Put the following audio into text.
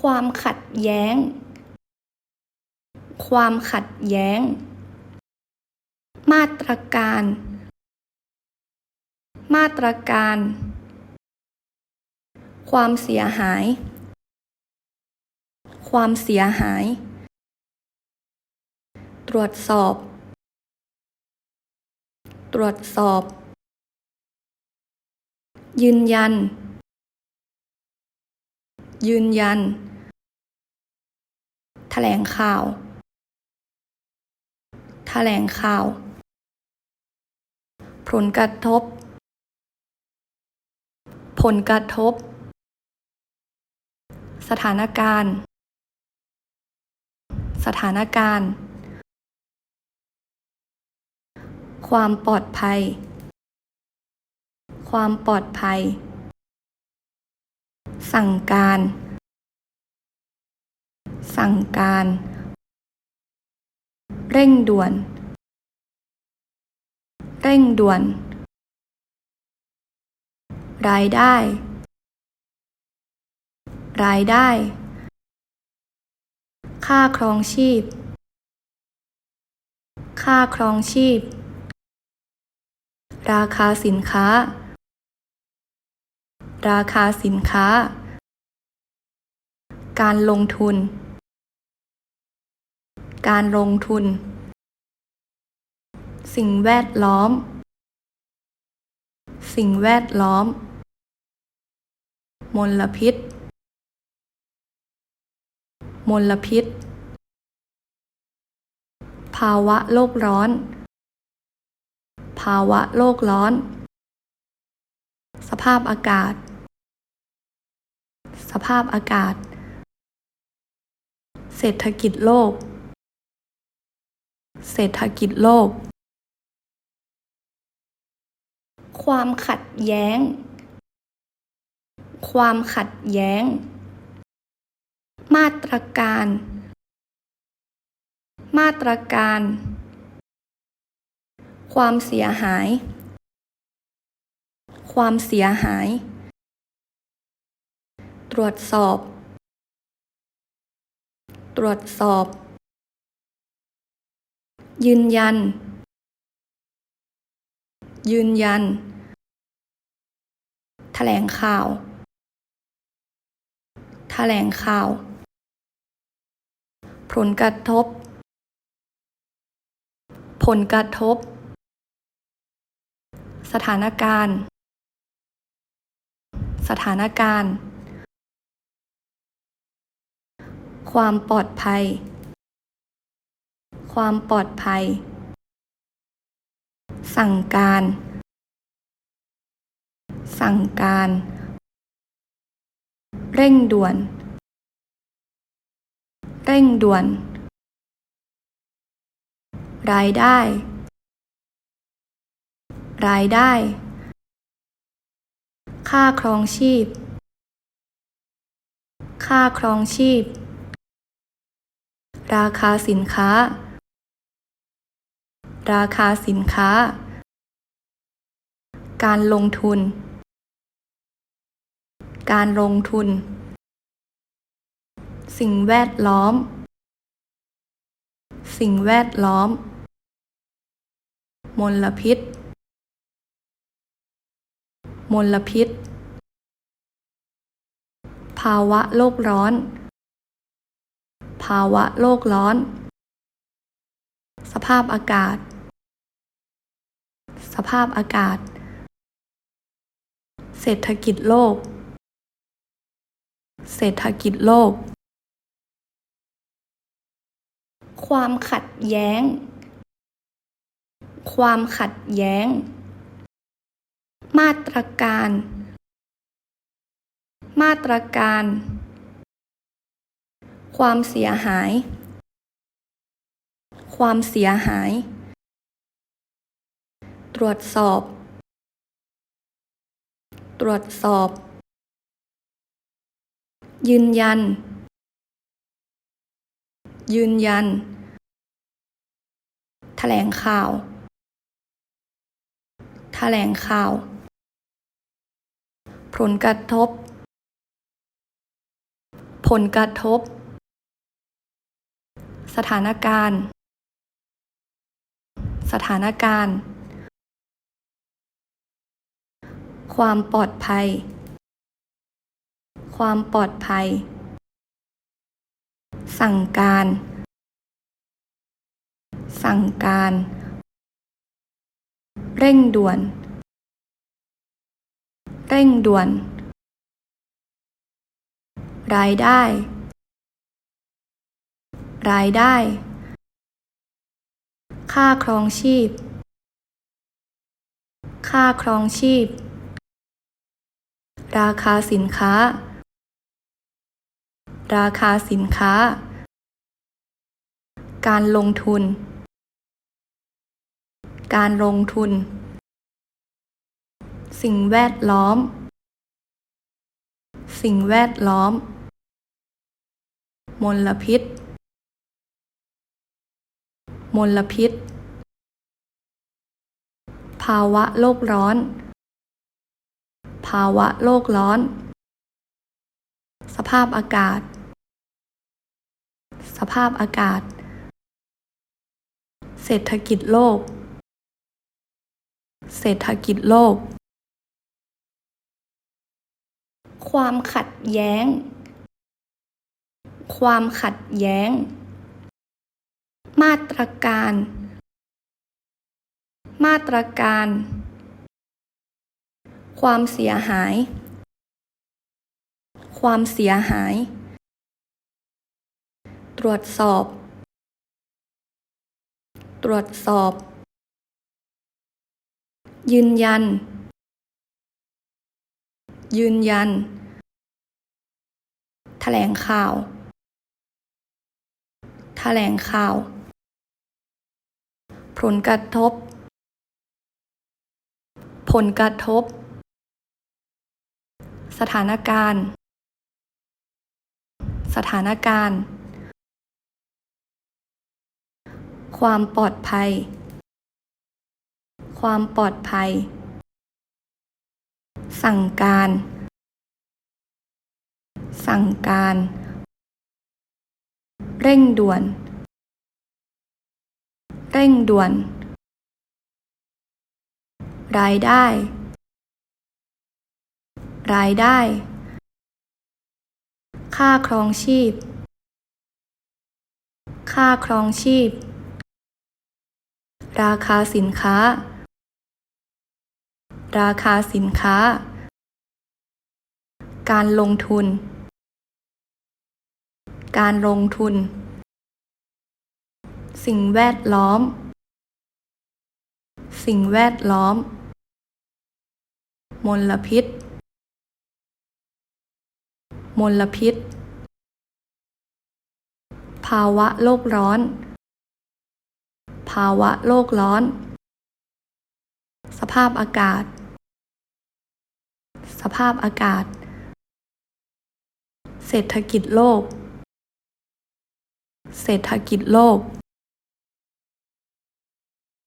ความขัดแย้ง ความขัดแย้ง มาตรการ มาตรการ ความเสียหาย ความเสียหาย ตรวจสอบ ตรวจสอบ ยืนยัน ยืนยัน แถลงข่าว แถลงข่าว ผลกระทบ ผลกระทบ สถานการณ์ สถานการณ์ ความปลอดภัย ความปลอดภัย สั่งการ สั่งการ เร่งด่วน เร่งด่วน รายได้ รายได้ ค่าครองชีพ ค่าครองชีพ ราคาสินค้า ราคาสินค้า การลงทุน การลงทุน สิ่งแวดล้อม สิ่งแวดล้อม มลพิษ มลพิษ ภาวะโลกร้อน ภาวะโลกร้อน สภาพอากาศ สภาพอากาศ เศรษฐกิจโลก เศรษฐกิจโลก ความขัดแย้ง ความขัดแย้ง มาตรการ มาตรการ ความเสียหาย ความเสียหาย ตรวจสอบ ตรวจสอบ ยืนยัน ยืนยัน แถลงข่าว แถลงข่าว ผลกระทบ ผลกระทบ สถานการณ์ สถานการณ์ ความปลอดภัย ความปลอดภัย สั่งการ สั่งการ เร่งด่วน เร่งด่วน รายได้ รายได้ ค่าครองชีพ ค่าครองชีพ ราคาสินค้า ราคาสินค้า การลงทุน การลงทุน สิ่งแวดล้อม สิ่งแวดล้อม มลพิษ มลพิษ ภาวะโลกร้อน ภาวะโลกร้อน สภาพอากาศ สภาพอากาศ เศรษฐกิจโลก เศรษฐกิจโลก ความขัดแย้ง ความขัดแย้ง มาตรการ มาตรการ ความเสียหาย ความเสียหาย ตรวจสอบ ตรวจสอบ ยืนยัน ยืนยัน แถลงข่าว แถลงข่าว ผลกระทบ ผลกระทบ สถานการณ์ สถานการณ์ ความปลอดภัย ความปลอดภัย สั่งการ สั่งการ เร่งด่วน เร่งด่วน รายได้ รายได้ ค่าครองชีพ ค่าครองชีพ ราคาสินค้า ราคาสินค้า การลงทุน การลงทุน สิ่งแวดล้อม สิ่งแวดล้อม มลพิษ มลพิษ ภาวะโลกร้อน ภาวะโลกร้อน สภาพอากาศ สภาพอากาศ เศรษฐกิจโลก เศรษฐกิจโลก ความขัดแย้ง ความขัดแย้ง มาตรการ มาตรการ ความเสียหาย ความเสียหาย ตรวจสอบ ตรวจสอบ ยืนยัน ยืนยัน แถลงข่าว แถลงข่าว ผลกระทบ ผลกระทบ สถานการณ์ สถานการณ์ ความปลอดภัย ความปลอดภัย สั่งการ สั่งการ เร่งด่วน เร่งด่วน รายได้ รายได้ ค่าครองชีพ ค่าครองชีพ ราคาสินค้า ราคาสินค้า การลงทุน การลงทุน สิ่งแวดล้อม สิ่งแวดล้อม มลพิษ มลพิษ ภาวะโลกร้อน ภาวะโลกร้อน สภาพอากาศ สภาพอากาศ เศรษฐกิจโลกเศรษฐกิจโลก